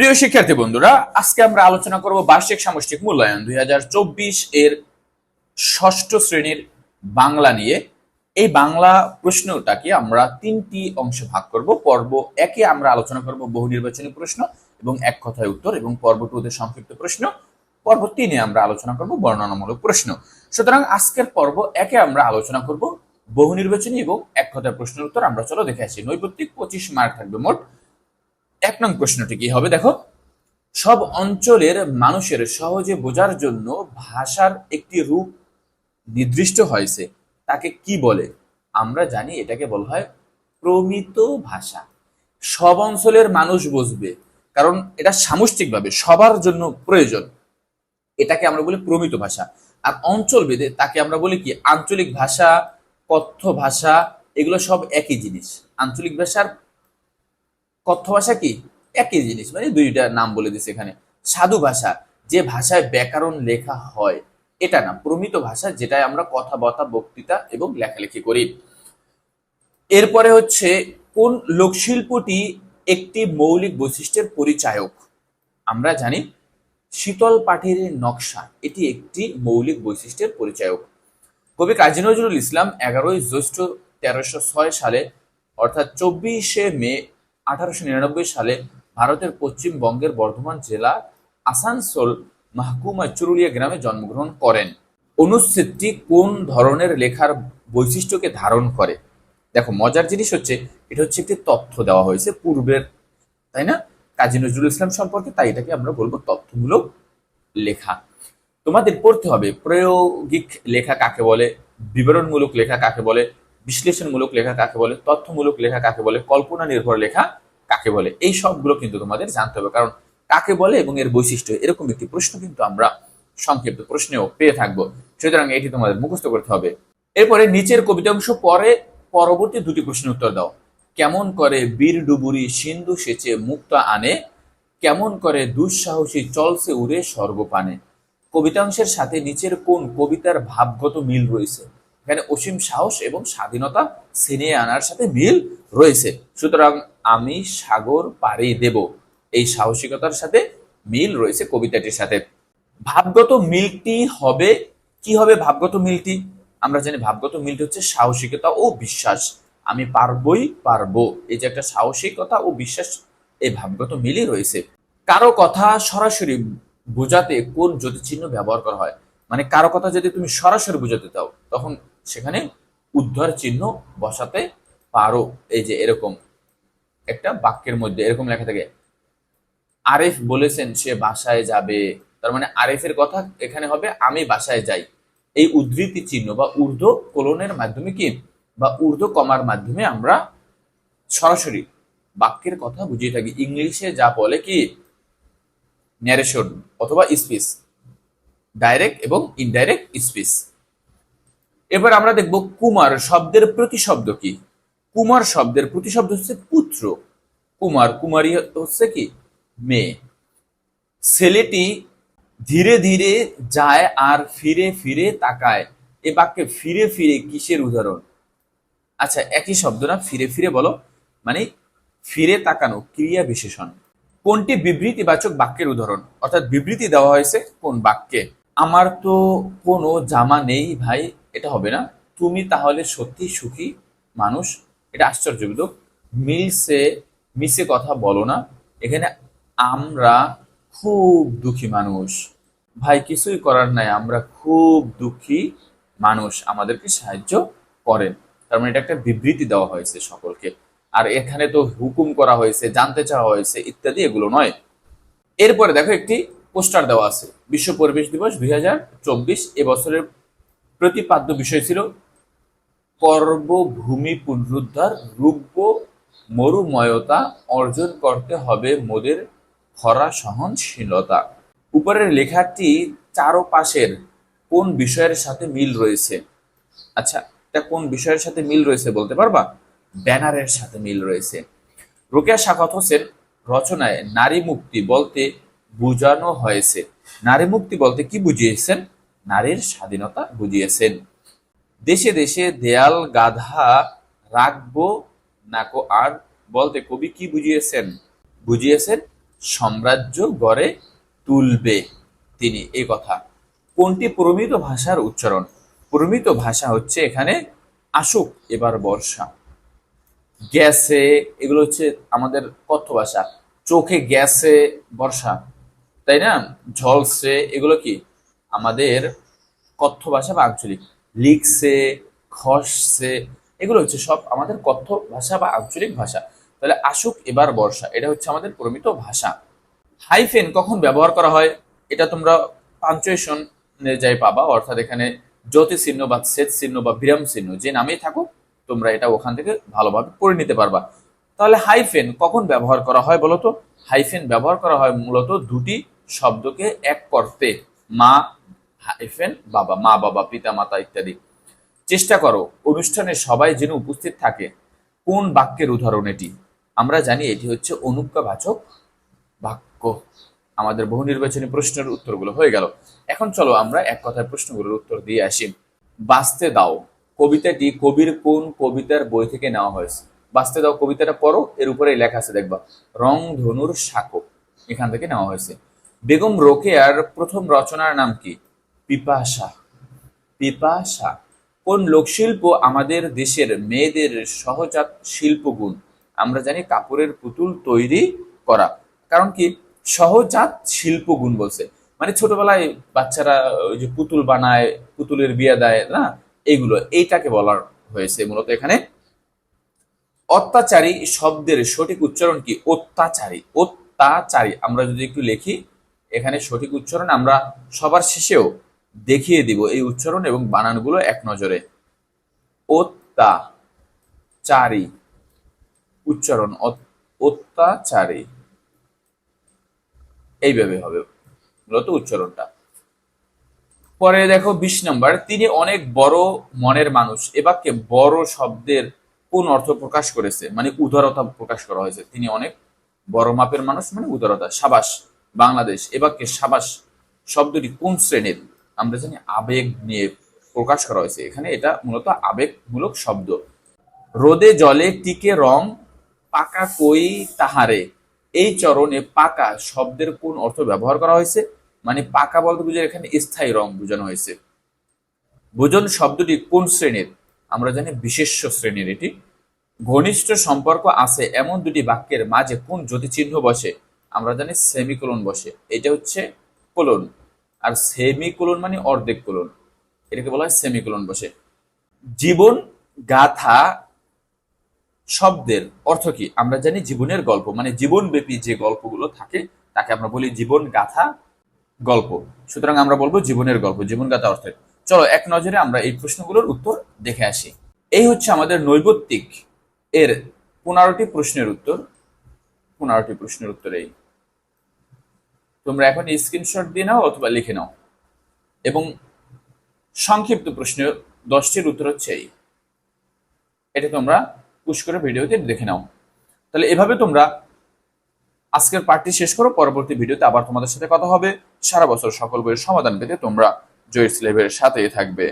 প্রিয় শিক্ষার্থী বন্ধুরা, আজকে আমরা আলোচনা করব বার্ষিক সামষ্টিক মূল্যায়ন দুই হাজার চব্বিশ এর ষষ্ঠ শ্রেণির বাংলা নিয়ে। এই বাংলা প্রশ্নটাকে আমরা তিনটি অংশে ভাগ করব। পর্ব একে আমরা আলোচনা করব বহু নির্বাচনী প্রশ্ন এবং এক কথায় উত্তর এবং পর্ব টুতে সংক্ষিপ্ত প্রশ্ন। পর্ব তিনে আমরা আলোচনা করব বর্ণনামূলক প্রশ্ন। সুতরাং আজকের পর্ব একে আমরা আলোচনা করব বহু নির্বাচনী এবং এক কথায় প্রশ্নের উত্তর। আমরা চলো দেখে আসি নৈপত্তিক পঁচিশ মার্ক থাকবে মোট। এক নং প্রশ্নটি কি হবে? দেখো, সব অঞ্চলের মানুষের সহজে বোঝার জন্য ভাষার একটি রূপ নির্দিষ্ট হয়েছে। তাকে কি বলে? আমরা জানি এটাকে বলা হয় প্রমিত ভাষা। সব অঞ্চলের মানুষ বুঝবে, কারণ এটা সামষ্টিকভাবে সবার জন্য প্রয়োজন। এটাকে আমরা বলি প্রমিত ভাষা। আর অঞ্চল ভেদে তাকে আমরা বলি কি? আঞ্চলিক ভাষা, কথ্য ভাষা, এগুলো সব একই জিনিস। আঞ্চলিক ভাষার কথ্য ভাষা কি? একই জিনিস মানে দুইটা নাম বলে দিছে এখানে। সাধু ভাষা, যে ভাষায় ব্যাকরণ লেখা হয়, এটা না, প্রমিত ভাষা যেটায় আমরা কথাবার্তা বক্তৃতা এবং লেখালেখি করি। এরপরে হচ্ছে, কোন লোকশিল্পটি একটি মৌলিক বৈশিষ্ট্যের পরিচায়ক? আমরা জানি, শীতল পাঠের নকশা, এটি একটি মৌলিক বৈশিষ্ট্যের পরিচায়ক। কবি কাজী নজরুল ইসলাম এগারোই জ্যৈষ্ঠ তেরোশো ছয় সালে, অর্থাৎ চব্বিশে মে আঠারোশো নিরানব্বই সালে ভারতের পশ্চিমবঙ্গের বর্ধমান জেলা আসানসোল মাহকুমা চুরুলিয়া গ্রামে জন্মগ্রহণ করেন। অনুচ্ছেদটি কোন ধরনের লেখার বৈশিষ্ট্যকে ধারণ করে? দেখো, মজার জিনিস হচ্ছে, এটা হচ্ছে একটি তথ্য দেওয়া হয়েছে পূর্বের, তাই না? কাজী নজরুল ইসলাম সম্পর্কে, তাই এটাকে আমরা বলব তথ্যমূলক লেখা। তোমাদের পড়তে হবে, প্রায়োগিক লেখা কাকে বলে, বিবরণমূলক লেখা কাকে বলে বিশ্লেষণমূলক লেখা কাকে বলে, তথ্যমূলক লেখা কাকে বলে কল্পনা নির্ভর লেখা কাকে বলে, এই সবগুলো কিন্তু তোমাদের জানতে হবে। কারণ কাকে বলে এবং এর বৈশিষ্ট্য, এরকম একটি প্রশ্ন কিন্তু আমরা সংক্ষিপ্ত প্রশ্নেও পেয়ে থাকব। সুতরাং এটি তোমাদের মুখস্থ করতে হবে। এরপরে নিচের কবিতাংশ পরে পরবর্তী দুটি প্রশ্নের উত্তর দাও। কেমন করে বীর ডুবুরি সিন্ধু সেচে মুক্তা আনে? কেমন করে দুঃসাহসী চলছে উড়ে সর্বপানে? কবিতাংশের সাথে নিচের কোন কবিতার ভাবগত মিল রয়েছে? এখানে অসীম সাহস এবং স্বাধীনতা ছিনিয়ে আনার সাথে মিল রয়েছে। সুতরাং আমি সাগর পাড়ি দেব। এই সাহসিকতার সাথে মিল রয়েছে কবিতাটির সাথে। ভাবগত মিলটি হবে, কি হবে ভাবগত মিলটি? আমরা জানি ভাবগত মিলটি হচ্ছে সাহসিকতা ও বিশ্বাস। আমি পারবই পারব। এই যে একটা সাহসিকতা ও বিশ্বাস, এই ভাবগত মিলই রয়েছে। কারও কথা সরাসরি বোঝাতে কোন জ্যোতিচিহ্ন ব্যবহার করা হয়? মানে কারও কথা যদি তুমি সরাসরি বোঝাতে চাও, তখন সেখানে উদ্ধার চিহ্ন বসাতে পারো। এই যে এরকম একটা বাক্যের মধ্যে এরকম লেখা থাকে, আরেফ বলেছেন সে বাসায় যাবে। তার মানে আরেফের কথা এখানে হবে, আমি বাসায় যাই। এই উদ্ধৃতি চিহ্ন বা ঊর্ধ্ব কোলনের মাধ্যমে কি? বা ঊর্ধ্ব কমার মাধ্যমে আমরা সরাসরি বাক্যের কথা বুঝিয়ে থাকি। ইংলিশে যা বলে কি? ন্যারেশন অথবা স্পিচ ডাইরেক্ট এবং ইনডাইরেক্ট স্পিচ এবার আমরা দেখব কুমার শব্দের প্রতিশব্দ কি? কুমার শব্দের প্রতিশব্দ হচ্ছে পুত্র। কুমার কুমারী হচ্ছে কি? মেয়ে। ছেলেটি ধীরে ধীরে যায় আর ফিরে ফিরে তাকায়। এ বাক্যে ফিরে ফিরে কিসের উদাহরণ? আচ্ছা একই শব্দ না, ফিরে ফিরে বলো। মানে ফিরে তাকানো, ক্রিয়া বিশেষণ। কোনটি বিবৃতিবাচক বাক্যের উদাহরণ? অর্থাৎ বিবৃতি দেওয়া হয়েছে কোন বাক্যে? আমার তো কোনো জামা নেই ভাই, এটা হবে না। তুমি তাহলে সত্যি সুখী মানুষ, এটা আশ্চর্যবোধক মিলসে মিশে কথা বলো না। এখানে আমরা খুব দুঃখী মানুষ। ভাই, কিছুই করার নাই। আমরা খুব দুঃখী মানুষ। আমাদেরকে সাহায্য করেন। তার মানে এটা একটা বিবৃতি দেওয়া হয়েছে সকলকে। আর এখানে তো হুকুম করা হয়েছে, জানতে চাওয়া হয়েছে ইত্যাদি, এগুলো নয়। এরপরে দেখো একটি পোস্টার দেওয়া আছে। বিশ্ব পরিবেশ দিবস দুই হাজার চব্বিশ এবছরের প্রতিপাদ্য বিষয় ছিল কর্মভূমি পুনরুদ্ধার রূপ মরুময়তা অর্জন করতে হবে মোদের খরা সহনশীলতা। উপরের লেখাটি চারপাশের কোন বিষয়ের সাথে মিল রয়েছে? আচ্ছা এটা কোন বিষয়ের সাথে মিল রয়েছে বলতে পারবা? ব্যানারের সাথে মিল রয়েছে। রোকেয়া শাকত হোসেন রচনায় নারী মুক্তি বলতে বুঝানো হয়েছে। নারী মুক্তি বলতে কি বুঝিয়েছেন? নারীর স্বাধীনতা বুঝিয়েছেন। দেশে দেশে দেয়াল গাধা রাখব নাকো আর বলতে কবি কি বুঝিয়েছেন? বুঝিয়েছেন, সাম্রাজ্য গড়ে তুলবে। তিনি এই কথা। কোনটি প্রমিত ভাষার উচ্চারণ? প্রমিত ভাষা হচ্ছে এখানে আসুক, এবার বর্ষা। গ্যাসে, এগুলো হচ্ছে আমাদের কথ্য ভাষা। চোখে গ্যাসে বর্ষা। তাই না? ঝলসে এগুলো কি? আমাদের কথ্য ভাষা বা আঞ্চলিক। লিখছে খসছে এগুলো হচ্ছে সব আমাদের কথ্য ভাষা বা আঞ্চলিক ভাষা। তাহলে আসুক এবার বর্ষা, এটা হচ্ছে আমাদের প্রমিত ভাষা। হাইফেন কখন ব্যবহার করা হয়? এটা তোমরা পাঞ্চুয়েশন যাই পাবা, অর্থাৎ এখানে জ্যোতি চিহ্ন বা সেচ চিহ্ন বা বিরাম চিহ্ন, যে নামেই থাকুক, তোমরা এটা ওখান থেকে ভালোভাবে পড়ে নিতে পারবা। তাহলে হাইফেন কখন ব্যবহার করা হয় বলতো হাইফেন ব্যবহার করা হয় মূলত দুটি শব্দকে এক করতে। মা, হাইফেন, বাবা, মা, বাবা, পিতা, মাতা ইত্যাদি। চেষ্টা করো, অনুষ্ঠানে সবাই যেন উপস্থিত থাকে। কোন বাক্যের উদাহরণ এটি? আমরা জানি এটি হচ্ছে অনুজ্ঞাবাচক বাক্য। আমাদের বহু নির্বাচনী প্রশ্নের উত্তরগুলো হয়ে গেল। এখন চলো আমরা এক কথায় প্রশ্নগুলোর উত্তর দিয়ে আসি। বাঁচতে দাও। কবিতাটি কবির কোন কবিতার বই থেকে নেওয়া হয়েছে? বাঁচতে দাও, কবিতাটা পড়ো, এর উপরে লেখা আছে, দেখবা, রং ধনুর শাকো এখান থেকে নেওয়া হয়েছে। বেগম রোকেয়ার প্রথম রচনার নাম কি? পিপাসা। পিপাসা। কোন লোকশিল্প আমাদের দেশের মেয়েদের সহজাত শিল্পগুণ? আমরা জানি কাপড়ের পুতুল তৈরি করা। কারণ কি? সহজাত শিল্পগুণ বলছে। মানে ছোটবেলায় বাচ্চারা ওই যে পুতুল বানায়, পুতুলের বিয়ে দেয়, না? এইগুলো এইটাকে বলার হয়েছে, মূলত এখানে অত্যাচারী শব্দের সঠিক উচ্চারণ কি? অত্যাচারী। অত্যাচারী। আমরা যদি একটু লিখি, এখানে সঠিক উচ্চারণ আমরা সবার শেষেও দেখিয়ে দিব এই উচ্চারণ এবং বানানগুলো এক নজরে। অত্যাচারী উচ্চারণ। অত- অত্যাচারী। এইভাবে হবে মূলত উচ্চারণটা। পরে দেখো বিশ নম্বর, তিনি অনেক বড় মনের মানুষ। এ বাক্যে বড় শব্দের কোন অর্থ প্রকাশ করেছে? মানে উদারতা প্রকাশ করা হয়েছে। তিনি অনেক বড় মাপের মানুষ মানে উদারতা। সাবাস, বাংলাদেশ। এ বাক্যে সাবাস শব্দটি কোন শ্রেণির? আমরা জানি আবেগ নিয়ে প্রকাশ করা হয়েছে। এখানে এটা মূলত আবেগমূলক শব্দ। রোদে জলে টিকে রং, পাকা কই তাহারে। এই চরণে পাকা শব্দের কোন অর্থ ব্যবহার করা হয়েছে? মানে পাকা বলতে বুঝে এখানে স্থায়ী রং বোঝানো হয়েছে। ভোজন শব্দটি কোন শ্রেণির? আমরা জানি বিশেষ্য শ্রেণির এটি। ঘনিষ্ঠ সম্পর্ক আছে এমন দুটি বাক্যের মাঝে কোন চিহ্ন বসে? আমরা জানি সেমিকোলন বসে। এটা হচ্ছে কোলন। আর সেমিকোলন মানে অর্ধেক কোলন। এটাকে বলা হয় সেমিকোলন বসে। জীবন, গাথা, শব্দের অর্থ কি? আমরা জানি জীবনের গল্প। মানে জীবনব্যাপী যে গল্পগুলো থাকে, তাকে আমরা বলি জীবন, গাথা, গল্প। সুতরাং আমরা বলব জীবনের গল্প। জীবন, গাথা অর্থে চলো এক নজরে আমরা এই প্রশ্নগুলোর উত্তর দেখে আসি। এই হচ্ছে আমাদের নৈবত্তিক এর পনেরোটি প্রশ্নের উত্তর। পনেরোটি প্রশ্নের উত্তর এই। তোমরা এখন স্ক্রিনশট দিয়ে নাও অথবা লিখে নাও। এবং সংক্ষিপ্ত প্রশ্নের দশটির উত্তর হচ্ছে এই। এটা তোমরা পুশ করে ভিডিওতে দেখে নাও। তাহলে এভাবে তোমরা আজকের পার্টটি শেষ করো, পরবর্তী ভিডিওতে আবার তোমাদের সাথে কথা হবে। সারা বছর সকল বইয়ের সমাধান পেতে তোমরা জয়ের স্লেবের সাথেই থাকবে।